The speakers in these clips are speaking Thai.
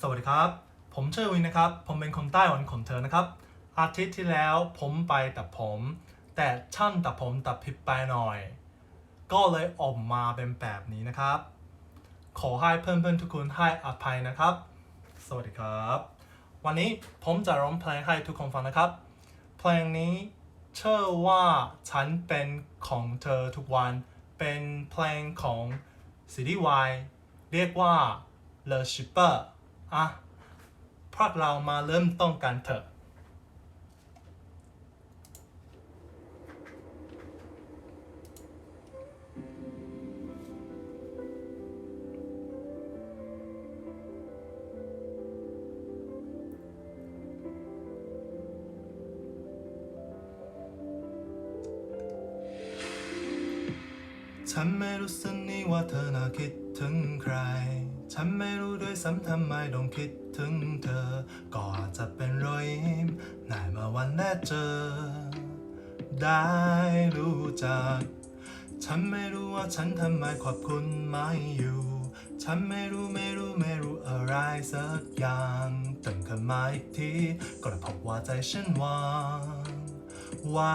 สวัสดีครับ ผมเชอวินนะครับ ผมเป็นคนไต้หวันของเธอนะครับ อาทิตย์ที่แล้วผมไปตัดผม แต่ช่างตัดผมตัดผิดไปหน่อย ก็เลยออกมาเป็นแบบนี้นะครับ ขอให้เพื่อนๆทุกคนให้อภัยนะครับ สวัสดีครับ วันนี้ผมจะร้องเพลงให้ทุกคนฟังนะครับ เพลงนี้เชื่อว่าฉันเป็นของเธอทุกวัน เป็นเพลงของซีรีส์วายเรียกว่า Le Shipper อะพวกเรามาเริ่มต้นกันเถอะ ฉันไม่รู้สึกนี่ว่าเธอน่าคิด ถึงใคร ฉันไม่รู้ด้วยซ้ำทำไมต้องคิดถึงเธอ ก็อาจจะเป็นรอยยิ้มในเมื่อวันแรกเจอ ได้รู้จัก ฉันไม่รู้ว่าฉันทำไมขอบคุณไม่อยู่ ฉันไม่รู้ไม่รู้ไม่รู้อะไรสักอย่างตื่นขึ้นมาอีกทีก็ได้พบว่าใจฉันว่าง ไว้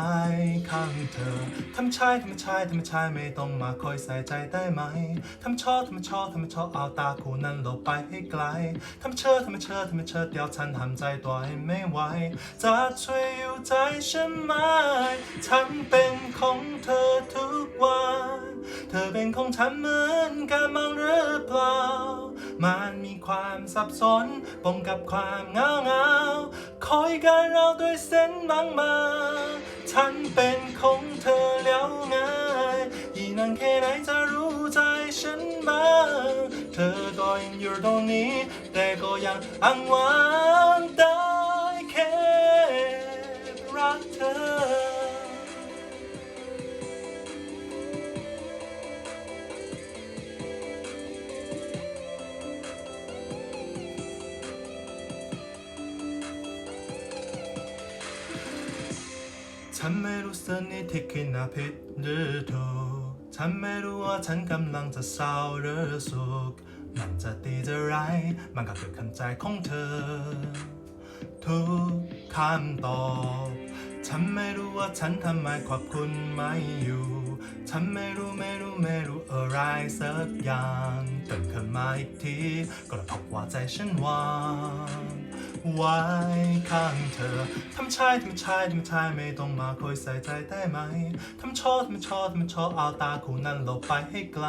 ข้างเธอทำชายทำชายทำชายไม่ต้องมาคอยใส่ใจได้ไหมทำชอบทำชอบทำชอบเอาตาคู่นั้นหลบไปให้ไกลทำเชิดทำเชิดทำเชิดเดี๋ยวฉันทำใจตัวให้ไม่ไหวจะช่วยอยู่ใจฉันไหมฉันเป็นของเธอทุกวัน เธอเป็นของฉันเหมือนกันบ้งหรือเปล่า มันมีความสับสนปมกับความเหงาเหงาคอยกันเราด้วยเส้นบางมาฉันเป็นของเธอแล้วไงยิ่งนานแค่ไหนจะรู้ใจฉันบ้าง เธอก็ยังอยู่ตรงนี้ แต่ก็ยังอ้างวาง ฉันไม่รู้สึกนี่ที่คิดน่าผิดหรือถูกฉันไม่รู้ว่าฉันกำลังจะเศร้าหรือสุขมันจะดีจะร้ายมันก็คือคำใจของเธอทุกคำตอบฉันไม่รู้ว่าฉันทำไมขอบคุณไม่อยู่ฉันไม่รู้ไม่รู้ไม่รู้อะไรสักอย่างตื่นขึ้นมาอีกทีก็เลยพบว่าใจฉันว่าง ไว้ข้างเธอ ทำชายทำชายทำชายไม่ต้องมาคอยใส่ใจได้ไหม ทำชอบทำชอบทำชอบเอาตาคู่นั้นหลบไปให้ไกล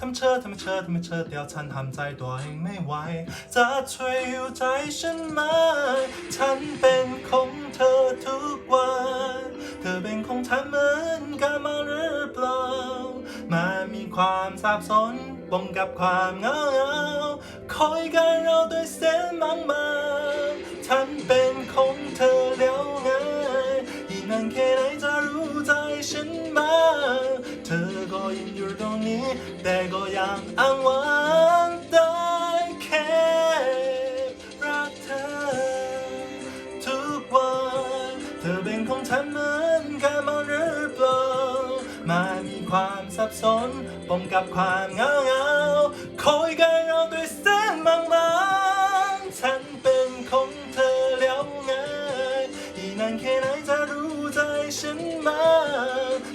ทำเชิดทำเชิดทำเชิดเดี๋ยวฉันทำใจตัวเองไม่ไหว จะช่วยอยู่ใจฉันไหมฉันเป็นของเธอทุกวัน เธอเป็นของฉันเหมือนกันมาหรือเปล่ามันมีความสับสนปนกับความเหงาเงาคอยกันเราด้วยเส้นบาง มานเป็นของเธอแล้วไงยิ่งนานแค่ไหนจะรู้ใจฉันบ้างเธอก็ยังอยู่ตรงนี้ แต่ก็ยังอ้างว้างได้แค่รักเธอ ทุกวัน เธอเป็นของฉันเหมือนกันมาหรือเปล่ามันมีความสับสนปนกับความเงาเงาคอยกันเราด้วยเส้นบางานแค่ไหนจะรู้ใจฉันมา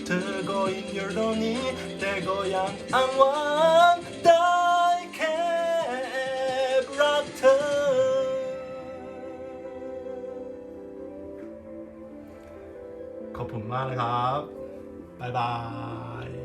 เธอก็ยังอยู่ตรงนี้ แต่ก็ยังอ้างว้างได้แค่รักเธอ ขอบคุณมากเลยครับ บ๊ายบาย